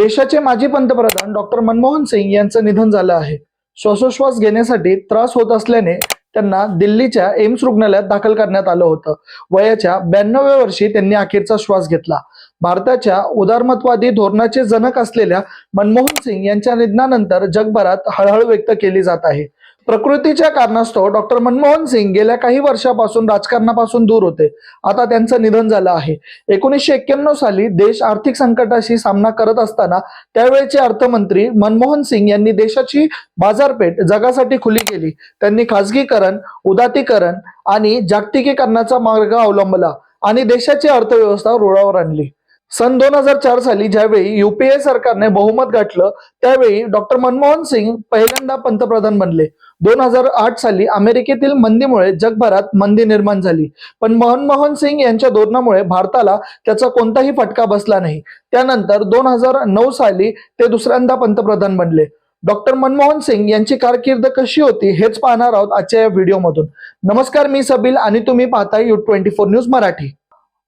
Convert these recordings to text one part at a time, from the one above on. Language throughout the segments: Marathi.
देशाचे माजी पंतप्रधान डॉक्टर मनमोहन सिंग यांचं निधन झालं आहे. श्वासोश्वास घेण्यासाठी त्रास होत असल्याने त्यांना दिल्लीच्या एम्स रुग्णालयात दाखल करण्यात आलं होतं. वयाच्या ब्याण्णव्या वर्षी त्यांनी अखेरचा श्वास घेतला. भारताच्या उदारमतवादी धोरणाचे जनक असलेल्या मनमोहन सिंग यांच्या निधनानंतर जगभरात हळहळ व्यक्त केली जात आहे. प्रकृतीच्या कारणास्तव डॉक्टर मनमोहन सिंग गेल्या काही वर्षापासून राजकारणापासून दूर होते. आता त्यांचं निधन झालं आहे. एकोणीसशे एक्क्याण्णव साली देश आर्थिक संकटाशी सामना करत असताना त्यावेळेचे अर्थमंत्री मनमोहन सिंग यांनी देशाची बाजारपेठ जगासाठी खुली केली. त्यांनी खासगीकरण उदातीकरण आणि जागतिकीकरणाचा मार्ग अवलंबला आणि देशाची अर्थव्यवस्था रुळावर आणली. सन दोन हजार चार साली ज्यावेळी युपीए सरकारने बहुमत गाठलं त्यावेळी डॉक्टर मनमोहन सिंग पहिल्यांदा पंतप्रधान बनले. दोन हजार आठ साली अमेरिकेतील मंदीमुळे जगभरात मंदी निर्माण झाली. पण मनमोहन सिंग यांच्या धोरणामुळे भारताला त्याचा कोणताही फटका बसला नाही. त्यानंतर दोन हजार नऊ साली ते दुसऱ्यांदा पंतप्रधान बनले. डॉक्टर मनमोहन सिंग यांची कारकीर्द कशी होती हेच पाहणार आहोत आजच्या या व्हिडिओमधून. नमस्कार मी सबील आणि तुम्ही पाहताय U twenty four news Marathi.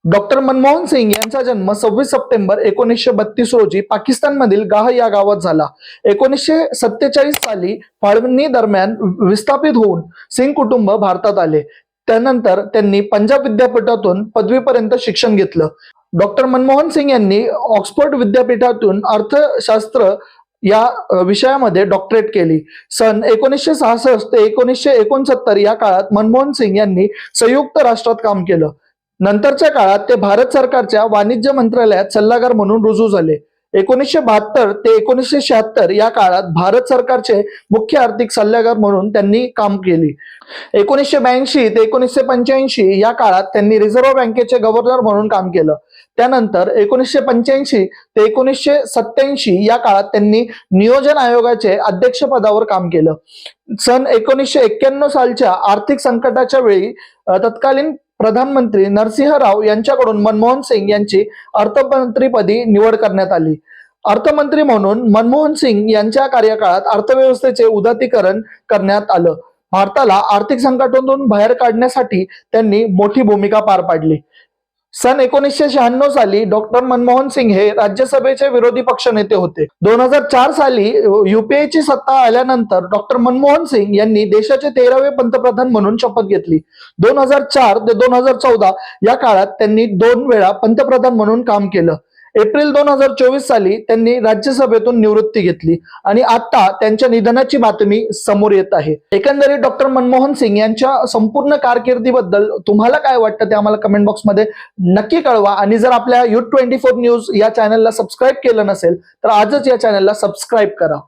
Doctor Manmohan Singh यांचा जन्म सव्वीस सप्टेंबर एकोणीसशे बत्तीस रोजी पाकिस्तानमधील गाह या गावात झाला. एकोणीसशे सत्तेचाळीस साली फाळणी दरम्यान विस्थापित होऊन सिंग कुटुंब भारतात आले. त्यानंतर त्यांनी पंजाब विद्यापीठातून पदवीपर्यंत शिक्षण घेतलं. डॉक्टर मनमोहन सिंग यांनी ऑक्सफोर्ड विद्यापीठातून अर्थशास्त्र या विषयामध्ये डॉक्टरेट केली. सन एकोणीसशे सहासष्ट ते एकोणीसशे एकोणसत्तर या काळात मनमोहन सिंग यांनी संयुक्त राष्ट्रात काम केलं. नंतरच्या काळात ते भारत सरकारच्या वाणिज्य मंत्रालयात सल्लागार म्हणून रुजू झाले. एकोणीसशे बहात्तर ते एकोणीसशे शहात्तर या काळात भारत सरकारचे मुख्य आर्थिक सल्लागार म्हणून त्यांनी काम केली. एकोणीसशे ब्याऐंशी ते एकोणीसशे पंच्याऐंशी या काळात त्यांनी रिझर्व्ह बँकेचे गव्हर्नर म्हणून काम केलं. त्यानंतर एकोणीसशे पंच्याऐंशी ते एकोणीसशे सत्याऐंशी या काळात त्यांनी नियोजन आयोगाचे अध्यक्षपदावर काम केलं. सन एकोणीसशे एक्क्याण्णव सालच्या आर्थिक संकटाच्या वेळी तत्कालीन प्रधानमंत्री नरसिंह राव यांच्याकडून मनमोहन सिंग यांची अर्थमंत्रीपदी निवड करण्यात आली. अर्थमंत्री म्हणून मनमोहन सिंग यांच्या कार्यकाळात अर्थव्यवस्थेचे उदातीकरण करण्यात आलं. भारताला आर्थिक संकटातून बाहेर काढण्यासाठी त्यांनी मोठी भूमिका पार पाडली. सन एकोणीसशे शहाण्णव साली डॉक्टर मनमोहन सिंग हे राज्यसभेचे विरोधी पक्षनेते होते. दोन हजार चार साली युपीएची सत्ता आल्यानंतर डॉक्टर मनमोहन सिंग यांनी देशाचे तेरावे पंतप्रधान म्हणून शपथ घेतली. दोन हजार चार ते दोन हजार चौदा या काळात त्यांनी दोन वेळा पंतप्रधान म्हणून काम केलं. एप्रिल दोन हजार चोवीस साली त्यांनी राज्यसभेतून निवृत्ती घेतली आणि आता त्यांच्या निधनाची बातमी समोर येत आहे. एकंदरीत डॉक्टर मनमोहन सिंग यांच्या संपूर्ण कारकिर्दीबद्दल तुम्हाला काय वाटतं ते आम्हाला कमेंट बॉक्समध्ये नक्की कळवा. आणि जर आपल्या यू ट्वेंटी फोर न्यूज या चॅनलला सबस्क्राईब केलं नसेल तर आजच या चॅनलला सबस्क्राईब करा.